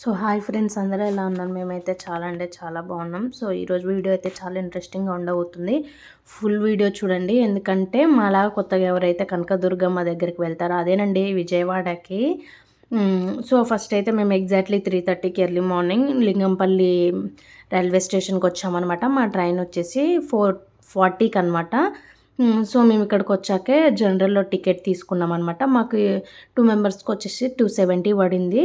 So hi friends అందరూ ఎలా ఉన్నారు? మేమైతే చాలా అంటే చాలా బాగున్నాం. సో ఈరోజు వీడియో అయితే చాలా ఇంట్రెస్టింగ్గా ఉండబోతుంది. ఫుల్ వీడియో చూడండి. ఎందుకంటే మాలాగా కొత్తగా ఎవరైతే కనకదుర్గమ్మ దగ్గరికి వెళ్తారో అదేనండి విజయవాడకి. సో ఫస్ట్ అయితే మేము ఎగ్జాక్ట్లీ త్రీ థర్టీకి ఎర్లీ మార్నింగ్ లింగంపల్లి రైల్వే స్టేషన్కి వచ్చామన్నమాట. మా ట్రైన్ వచ్చేసి ఫోర్ ఫార్టీకి అనమాట సో మేము ఇక్కడికి వచ్చాకే జనరల్లో టికెట్ తీసుకున్నాం అనమాట మాకు టూ మెంబర్స్కి వచ్చేసి టూ సెవెంటీ పడింది.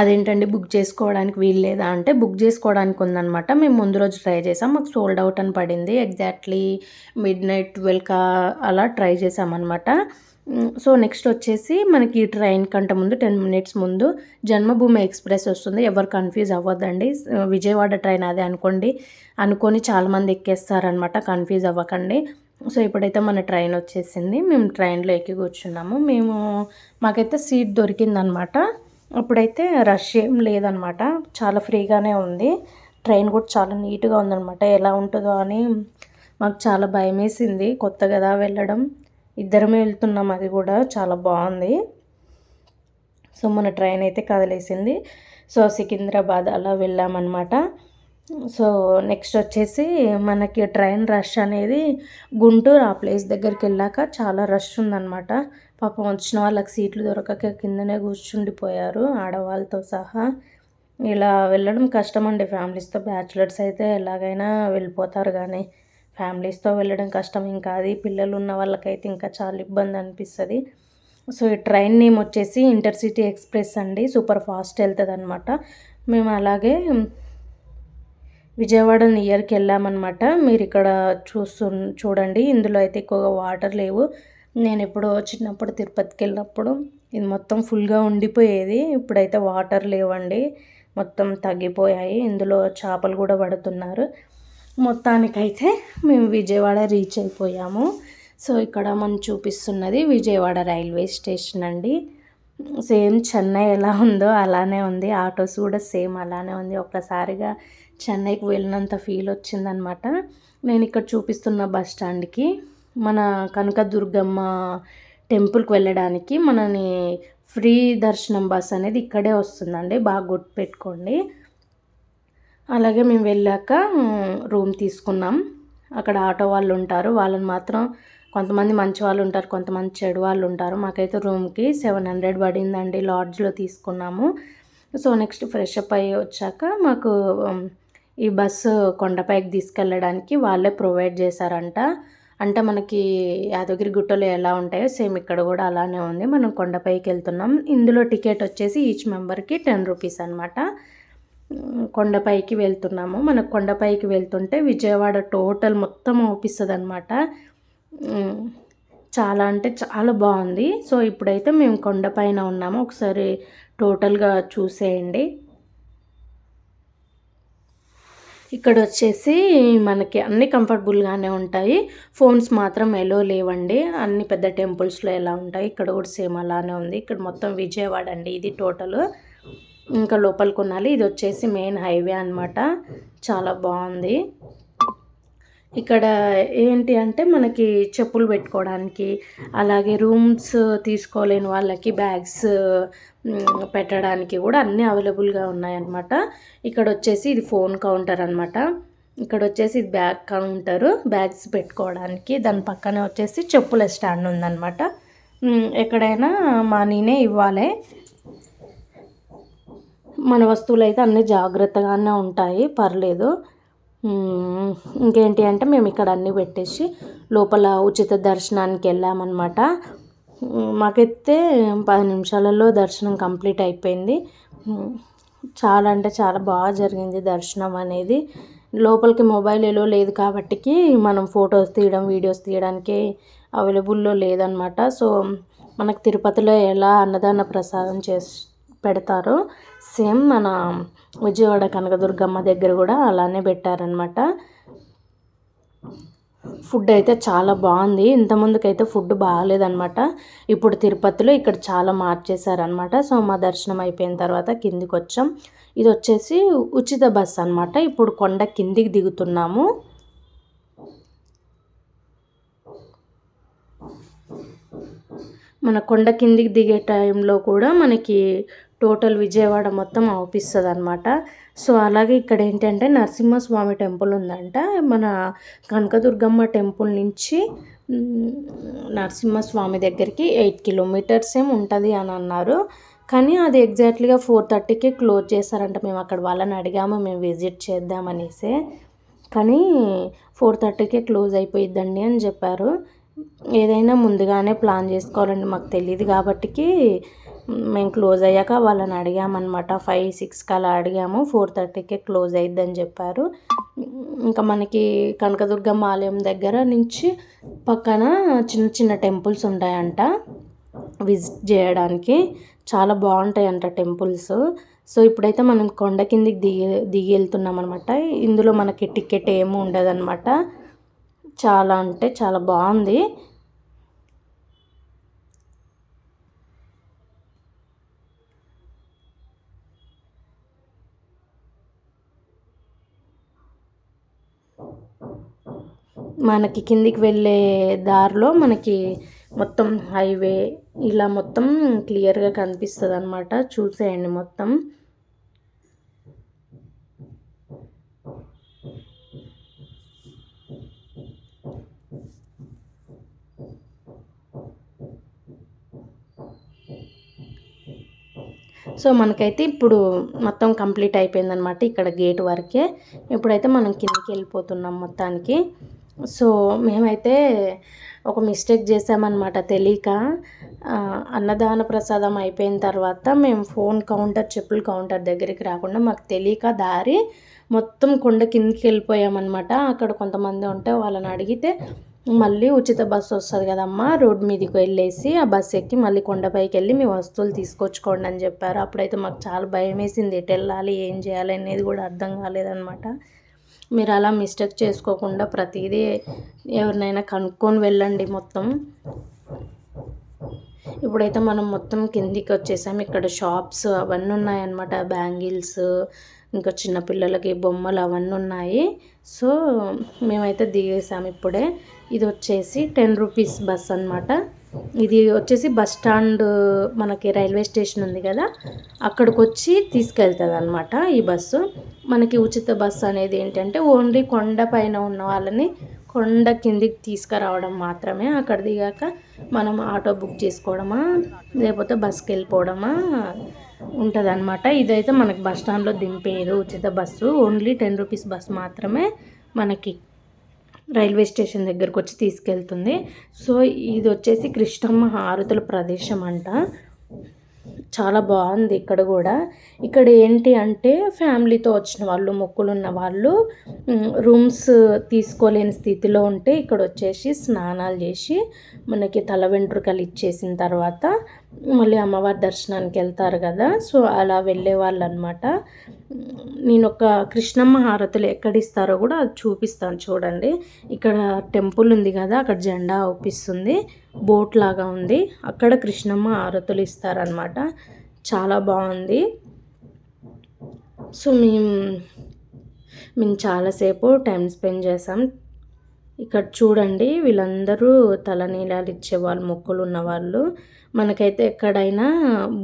అదేంటండి? బుక్ చేసుకోవడానికి వీలు లేదా అంటే బుక్ చేసుకోవడానికి ఉందనమాట మేము ముందు రోజు ట్రై చేసాం. మాకు సోల్డ్ అవుట్ అని పడింది. ఎగ్జాక్ట్లీ మిడ్ నైట్ ట్వెల్వ్కి అలా ట్రై చేసామన్నమాట సో నెక్స్ట్ వచ్చేసి మనకి ట్రైన్ కంటే ముందు టెన్ మినిట్స్ ముందు జన్మభూమి ఎక్స్ప్రెస్ వస్తుంది. ఎవరు కన్ఫ్యూజ్ అవ్వద్దండి. విజయవాడ ట్రైన్ అదే అనుకోండి. అనుకొని చాలామంది ఎక్కేస్తారనమాట కన్ఫ్యూజ్ అవ్వకండి. సో ఇప్పుడైతే మన ట్రైన్ వచ్చేసింది. మేము ట్రైన్లో ఎక్కి కూర్చున్నాము. మేము మాకైతే సీట్ దొరికిందనమాట అప్పుడైతే రష్ ఏం లేదనమాట. చాలా ఫ్రీగానే ఉంది. ట్రైన్ కూడా చాలా నీట్గా ఉందనమాట. ఎలా ఉంటుందో అని మాకు చాలా భయం వేసింది కొత్త కదా వెళ్ళడం. ఇద్దరమే వెళ్తున్నాం. అది కూడా చాలా బాగుంది. సో మన ట్రైన్ అయితే కదిలేసింది. సో సికింద్రాబాద్ అలా వెళ్ళామన్నమాట సో నెక్స్ట్ వచ్చేసి మనకి ట్రైన్ రష్ అనేది గుంటూరు ఆ ప్లేస్ దగ్గరికి వెళ్ళాక చాలా రష్ ఉందన్నమాట పాపం వచ్చిన వాళ్ళకి సీట్లు దొరకక కిందనే కూర్చుండిపోయారు ఆడవాళ్ళతో సహా. ఇలా వెళ్ళడం కష్టం అండి ఫ్యామిలీస్తో. బ్యాచులర్స్ అయితే ఎలాగైనా వెళ్ళిపోతారు కానీ ఫ్యామిలీస్తో వెళ్ళడం కష్టం ఇంకా అది పిల్లలు ఉన్న వాళ్ళకైతే ఇంకా చాలా ఇబ్బంది అనిపిస్తుంది. సో ఈ ట్రైన్ నేమ్ వచ్చేసి ఇంటర్సిటీ ఎక్స్ప్రెస్ అండి. సూపర్ ఫాస్ట్ వెళ్తుంది అనమాట మేము అలాగే విజయవాడ నియర్కి వెళ్ళామన్నమాట. మీరు ఇక్కడ చూస్తు చూడండి. ఇందులో అయితే ఎక్కువగా వాటర్ లేవు. నేను ఎప్పుడో చిన్నప్పుడు తిరుపతికి వెళ్ళినప్పుడు ఇది మొత్తం ఫుల్గా ఉండిపోయేది. ఇప్పుడైతే వాటర్ లేవండి. మొత్తం తగ్గిపోయాయి. ఇందులో చేపలు కూడా పడుతున్నారు. మొత్తానికైతే మేము విజయవాడ రీచ్ అయిపోయాము. సో ఇక్కడ మనం చూపిస్తున్నది విజయవాడ రైల్వే స్టేషన్ అండి. సేమ్ చెన్నై ఎలా ఉందో అలానే ఉంది. ఆటోస్ కూడా సేమ్ అలానే ఉంది. ఒక్కసారిగా చెన్నైకి వెళ్ళినంత ఫీల్ వచ్చిందనమాట. నేను ఇక్కడ చూపిస్తున్న బస్ స్టాండ్కి. మన కనకదుర్గమ్మ టెంపుల్కి వెళ్ళడానికి మనని ఫ్రీ దర్శనం బస్ అనేది ఇక్కడే వస్తుందండి. బాగా గుర్తుపెట్టుకోండి. అలాగే మేము వెళ్ళాక రూమ్ తీసుకున్నాం. అక్కడ ఆటో వాళ్ళు ఉంటారు. వాళ్ళని మాత్రం కొంతమంది మంచి వాళ్ళు ఉంటారు కొంతమంది చెడు వాళ్ళు ఉంటారు. మాకైతే రూమ్కి సెవెన్ హండ్రెడ్ పడిందండి లాడ్జ్లో తీసుకున్నాము. సో నెక్స్ట్ ఫ్రెష్ అప్ అయ్యి వచ్చాక మాకు ఈ బస్సు కొండపైకి తీసుకెళ్ళడానికి వాళ్ళే ప్రొవైడ్ చేశారంట. అంటే మనకి యాదగిరి గుట్టలో ఎలా ఉంటాయో సేమ్ ఇక్కడ కూడా అలానే ఉంది. మనం కొండపైకి వెళ్తున్నాం. ఇందులో టికెట్ వచ్చేసి ఈచ్ మెంబర్కి టెన్ రూపీస్ అనమాట కొండపైకి వెళ్తున్నాము. మన కొండపైకి వెళ్తుంటే విజయవాడ టోటల్ మొత్తం అవుపిస్తుంది అనమాట చాలా అంటే చాలా బాగుంది. సో ఇప్పుడైతే మేము కొండపైన ఉన్నాము. ఒకసారి టోటల్గా చూసేయండి. ఇక్కడ వచ్చేసి మనకి అన్ని కంఫర్టబుల్గానే ఉంటాయి. ఫోన్స్ మాత్రం ఎలో లేవండి. అన్ని పెద్ద టెంపుల్స్లో ఎలా ఉంటాయి? ఇక్కడ కూడా సేమ్ అలానే ఉంది. ఇక్కడ మొత్తం విజయవాడ అండి ఇది టోటల్. ఇంకా లోపలికి కొనాలి ఇది వచ్చేసి మెయిన్ హైవే అనమాట చాలా బాగుంది. ఇక్కడ ఏంటి అంటే మనకి చెప్పులు పెట్టుకోవడానికి అలాగే రూమ్స్ తీసుకోలేని వాళ్ళకి బ్యాగ్స్ పెట్టడానికి కూడా అన్నీ అవైలబుల్గా ఉన్నాయన్నమాట. ఇక్కడ వచ్చేసి ఇది ఫోన్ కౌంటర్ అనమాట ఇక్కడ వచ్చేసి ఇది బ్యాగ్ కౌంటరు బ్యాగ్స్ పెట్టుకోవడానికి. దాని పక్కనే వచ్చేసి చెప్పుల స్టాండ్ ఉందన్నమాట. ఎక్కడైనా మనీనే ఇవ్వాలి. మన వస్తువులు అయితే అన్నీ జాగ్రత్తగానే ఉంటాయి పర్లేదు. ఇంకేంటి అంటే మేము ఇక్కడ అన్నీ పెట్టేసి లోపల ఉచిత దర్శనానికి వెళ్ళామన్నమాట. మాకైతే పది నిమిషాలలో దర్శనం కంప్లీట్ అయిపోయింది. చాలా అంటే చాలా బాగా జరిగింది దర్శనం అనేది. లోపలికి మొబైల్ ఏలో లేదు కాబట్టికి మనం ఫొటోస్ తీయడం వీడియోస్ తీయడానికి అవైలబుల్లో లేదనమాట సో మనకు తిరుపతిలో ఎలా అన్నదాన ప్రసాదం చేసి పెడతారో. సేమ్ మన విజయవాడ కనకదుర్గమ్మ దగ్గర కూడా అలానే పెట్టారనమాట ఫుడ్ అయితే చాలా బాగుంది. ఇంతకుముందుకైతే ఫుడ్ బాగాలేదనమాట ఇప్పుడు తిరుపతిలో ఇక్కడ చాలా మార్చేశారనమాట సో మా దర్శనం అయిపోయిన తర్వాత కిందికి వచ్చాం ఇది వచ్చేసి ఉచిత బస్ అనమాట ఇప్పుడు కొండ కిందికి దిగుతున్నాము. మన కొండ కిందికి దిగే టైంలో కూడా మనకి టోటల్ విజయవాడ మొత్తం అవుపిస్తుంది అనమాట సో అలాగే ఇక్కడ ఏంటంటే నరసింహస్వామి టెంపుల్ ఉందంట. మన కనకదుర్గమ్మ టెంపుల్ నుంచి నరసింహస్వామి దగ్గరికి ఎయిట్ కిలోమీటర్స్ ఏమి ఉంటుంది అని అన్నారు. కానీ అది ఎగ్జాక్ట్లీగా ఫోర్ థర్టీకే క్లోజ్ చేశారంట. మేము అక్కడ వాళ్ళని అడిగాము మేము విజిట్ చేద్దామనేసి కానీ ఫోర్ థర్టీకే క్లోజ్ అయిపోయిద్దండి అని చెప్పారు. ఏదైనా ముందుగానే ప్లాన్ చేసుకోవాలండి మాకు తెలియదు కాబట్టికి. మేము క్లోజ్ అయ్యాక వాళ్ళని అడిగామన్నమాట. ఫైవ్ సిక్స్కి అలా అడిగాము. ఫోర్ థర్టీకే క్లోజ్ అయిద్దని చెప్పారు. ఇంకా మనకి కనకదుర్గమ్మ ఆలయం దగ్గర నుంచి పక్కన చిన్న చిన్న టెంపుల్స్ ఉంటాయంట విజిట్ చేయడానికి. చాలా బాగుంటాయంట టెంపుల్స్. సో ఇప్పుడైతే మనం కొండ కిందికి దిగి దిగి వెళ్తున్నాం అనమాట ఇందులో మనకి టికెట్ ఏమి ఉండదన్నమాట. చాలా అంటే చాలా బాగుంది. మనకి కిందికి వెళ్ళే దారిలో మనకి మొత్తం హైవే ఇలా మొత్తం క్లియర్గా కనిపిస్తుంది అనమాట చూసేయండి మొత్తం. సో మనకైతే ఇప్పుడు మొత్తం కంప్లీట్ అయిపోయిందనమాట ఇక్కడ గేట్ వరకే. ఇప్పుడైతే మనం కిందకి వెళ్ళిపోతున్నాం మొత్తానికి. సో మేమైతే ఒక మిస్టేక్ చేసామన్నమాట తెలియక. అన్నదాన ప్రసాదం అయిపోయిన తర్వాత మేము ఫోన్ కౌంటర్ చెప్పుల కౌంటర్ దగ్గరికి రాకుండా మాకు తెలియక దారి మొత్తం కొండ కిందకి వెళ్ళిపోయామన్నమాట. అక్కడ కొంతమంది ఉంటే వాళ్ళని అడిగితే మళ్ళీ ఉచిత బస్సు వస్తుంది కదమ్మా రోడ్ మీదకి వెళ్ళేసి ఆ బస్సు ఎక్కి మళ్ళీ కొండపైకి వెళ్ళి మీ వస్తువులు తీసుకొచ్చుకోండి అని చెప్పారు. అప్పుడైతే మాకు చాలా భయం వేసింది ఎటు వెళ్ళాలి ఏం చేయాలి అనేది కూడా అర్థం కాలేదన్నమాట. మీరు అలా మిస్టేక్ చేసుకోకుండా ప్రతిదీ ఎవరినైనా కనుక్కొని వెళ్ళండి మొత్తం. ఇప్పుడైతే మనం మొత్తం కిందికి వచ్చేసాం ఇక్కడ షాప్స్ అవన్నీ ఉన్నాయన్నమాట. బ్యాంగిల్స్ ఇంకా చిన్నపిల్లలకి బొమ్మలు అవన్నీ ఉన్నాయి. సో మేమైతే దిగేసాము ఇప్పుడే. ఇది వచ్చేసి టెన్ రూపీస్ బస్ అనమాట ఇది వచ్చేసి బస్ స్టాండ్ మనకి రైల్వే స్టేషన్ ఉంది కదా అక్కడికి వచ్చి తీసుకెళ్తుంది అనమాట ఈ బస్సు. మనకి ఉచిత బస్సు అనేది ఏంటంటే ఓన్లీ కొండ పైన ఉన్న వాళ్ళని కొండ కిందికి తీసుకురావడం మాత్రమే. అక్కడ దిగాక మనం ఆటో బుక్ చేసుకోవడమా లేకపోతే బస్కి వెళ్ళిపోవడమా ఉంటుంది అనమాట ఇదైతే మనకి బస్ స్టాండ్లో దింపేది ఉచిత bus. Only ten rupees bus మాత్రమే మనకి రైల్వే స్టేషన్ దగ్గరకు వచ్చి తీసుకెళ్తుంది. సో ఇది వచ్చేసి కృష్ణమ్మ హారతుల ప్రదేశం అంట చాలా బాగుంది ఇక్కడ కూడా. ఇక్కడ ఏంటి అంటే ఫ్యామిలీతో వచ్చిన వాళ్ళు మొక్కులు ఉన్న వాళ్ళు రూమ్స్ తీసుకోలేని స్థితిలో ఉంటే ఇక్కడ వచ్చేసి స్నానాలు చేసి మనకి తల వెంట్రుకలు ఇచ్చేసిన తర్వాత మళ్ళీ అమ్మవారి దర్శనానికి వెళ్తారు కదా. సో అలా వెళ్ళే వాళ్ళు అనమాట నేను ఒక కృష్ణమ్మ హారతులు ఎక్కడిస్తారో కూడా అది చూపిస్తాను చూడండి. ఇక్కడ టెంపుల్ ఉంది కదా అక్కడ జెండా అవుపిస్తుంది బోట్ లాగా ఉంది. అక్కడ కృష్ణమ్మ ఆరతులు ఇస్తారనమాట చాలా బాగుంది. సో మేము మేము చాలాసేపు టైం స్పెండ్ చేసాం. ఇక్కడ చూడండి వీళ్ళందరూ తలనీలాలు ఇచ్చేవాళ్ళు మొక్కులు ఉన్నవాళ్ళు మనకైతే ఎక్కడైనా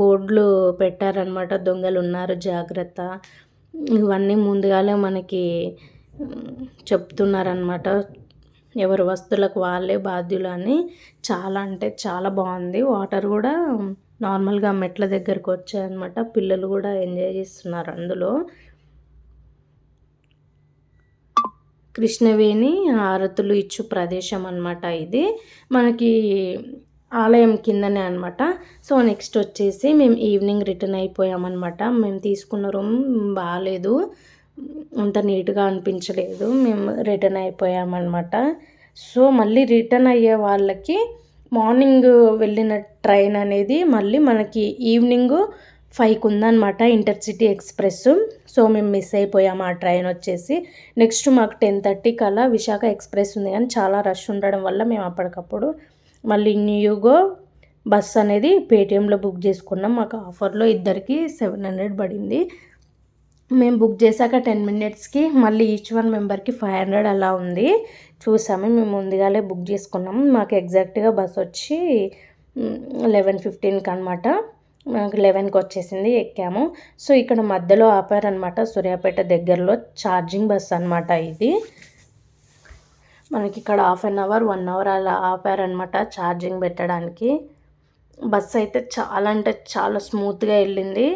బోర్డులు పెట్టారనమాట దొంగలు ఉన్నారు జాగ్రత్త. ఇవన్నీ ముందుగానే మనకి చెప్తున్నారనమాట ఎవరి వస్తువులకు వాళ్ళే బాధ్యులు అని చాలా అంటే చాలా బాగుంది. వాటర్ కూడా నార్మల్గా మెట్ల దగ్గరకు వచ్చాయన్నమాట. పిల్లలు కూడా ఎంజాయ్ చేస్తున్నారు అందులో. కృష్ణవేణి హారతులు ఇచ్చు ప్రదేశం అనమాట ఇది. మనకి ఆలయం కిందనే అనమాట సో నెక్స్ట్ వచ్చేసి మేము ఈవినింగ్ రిటర్న్ అయిపోయామన్నమాట. మేము తీసుకున్న రూమ్ బాగాలేదు అంత నీట్గా అనిపించలేదు. మేము రిటర్న్ అయిపోయామన్నమాట. సో మళ్ళీ రిటర్న్ అయ్యే వాళ్ళకి మార్నింగ్ వెళ్ళిన ట్రైన్ అనేది మళ్ళీ మనకి ఈవినింగ్ ఫైవ్కి ఉందన్నమాట ఇంటర్సిటీ ఎక్స్ప్రెస్. సో మేము మిస్ అయిపోయాము ఆ ట్రైన్ వచ్చేసి. నెక్స్ట్ మాకు టెన్ థర్టీకి అలా విశాఖ ఎక్స్ప్రెస్ ఉంది కానీ చాలా రష్ ఉండడం వల్ల మేము అప్పటికప్పుడు మళ్ళీ న్యూగో బస్ అనేది పేటిఎంలో బుక్ చేసుకున్నాం. మాకు ఆఫర్లో ఇద్దరికి సెవెన్ హండ్రెడ్ పడింది. మేము బుక్ చేశాక టెన్ మినిట్స్కి మళ్ళీ ఈచ్ వన్ మెంబర్కి ఫైవ్ హండ్రెడ్ అలా ఉంది. చూసాము మేము ముందుగానే బుక్ చేసుకున్నాము. మాకు ఎగ్జాక్ట్గా బస్ వచ్చి లెవెన్ ఫిఫ్టీన్కి అనమాట మనకు లెవెన్కి వచ్చేసింది ఎక్కాము. సో ఇక్కడ మధ్యలో ఆపారనమాట సూర్యాపేట దగ్గరలో ఛార్జింగ్ బస్ అనమాట ఇది. మనకి ఇక్కడ half an hour one hour అలా ఆపారనమాట ఛార్జింగ్ పెట్టడానికి. బస్ అయితే చాలా అంటే చాలా స్మూత్గా వెళ్ళింది.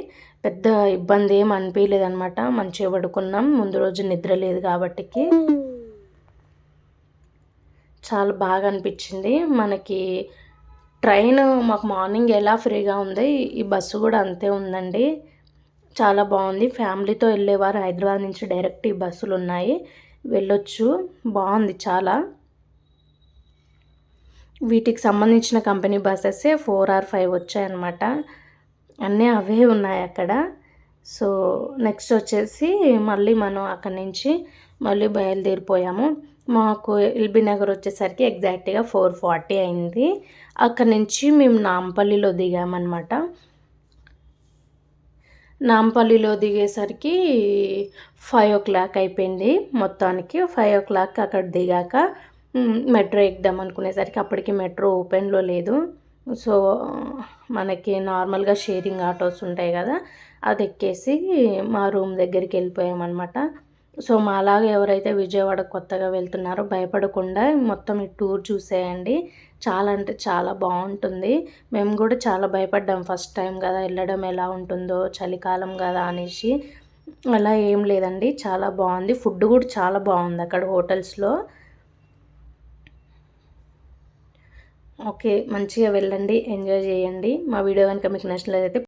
పెద్ద ఇబ్బంది ఏం అనిపించలేదు అనమాట మంచిగా పడుకున్నాం. ముందు రోజు నిద్ర లేదు కాబట్టికి. చాలా బాగా అనిపించింది. మనకి ట్రైన్ మాకు మార్నింగ్ ఎలా ఫ్రీగా ఉంది ఈ బస్సు కూడా అంతే ఉందండి. చాలా బాగుంది. ఫ్యామిలీతో వెళ్ళేవారు. హైదరాబాద్ నుంచి డైరెక్ట్ ఈ బస్సులు ఉన్నాయి. వెళ్ళొచ్చు. బాగుంది చాలా. వీటికి సంబంధించిన company buses four or five వచ్చాయన్నమాట. అన్నీ అవే ఉన్నాయి అక్కడ. సో నెక్స్ట్ వచ్చేసి మళ్ళీ మనం అక్కడి నుంచి మళ్ళీ బయలుదేరిపోయాము. మాకు ఎల్బీ నగర్ వచ్చేసరికి ఎగ్జాక్ట్గా ఫోర్ ఫార్టీ అయింది. అక్కడి నుంచి మేము నాంపల్లిలో దిగామన్నమాట. నాంపల్లిలో దిగేసరికి ఫైవ్ ఓ క్లాక్ అయిపోయింది. మొత్తానికి ఫైవ్ ఓ క్లాక్ అక్కడ దిగాక మెట్రో ఎక్కుదాం అనుకునేసరికి అప్పటికి మెట్రో ఓపెన్లో లేదు. సో మనకి నార్మల్గా షేరింగ్ ఆటోస్ ఉంటాయి కదా అది ఎక్కేసి మా రూమ్ దగ్గరికి వెళ్ళిపోయామన్నమాట. సో మాలాగా ఎవరైతే విజయవాడ కొత్తగా వెళ్తున్నారో భయపడకుండా మొత్తం ఈ టూర్ చూసేయండి. చాలా అంటే చాలా బాగుంటుంది. మేము కూడా చాలా భయపడ్డాం ఫస్ట్ టైం కదా వెళ్ళడం ఎలా ఉంటుందో చలికాలం కదా అనేసి. అలా ఏం లేదండి చాలా బాగుంది. ఫుడ్ కూడా చాలా బాగుంది అక్కడ హోటల్స్లో. ఓకే మంచిగా వెళ్ళండి ఎంజాయ్ చేయండి. మా వీడియో కనుక మీకు నచ్చినట్లయితే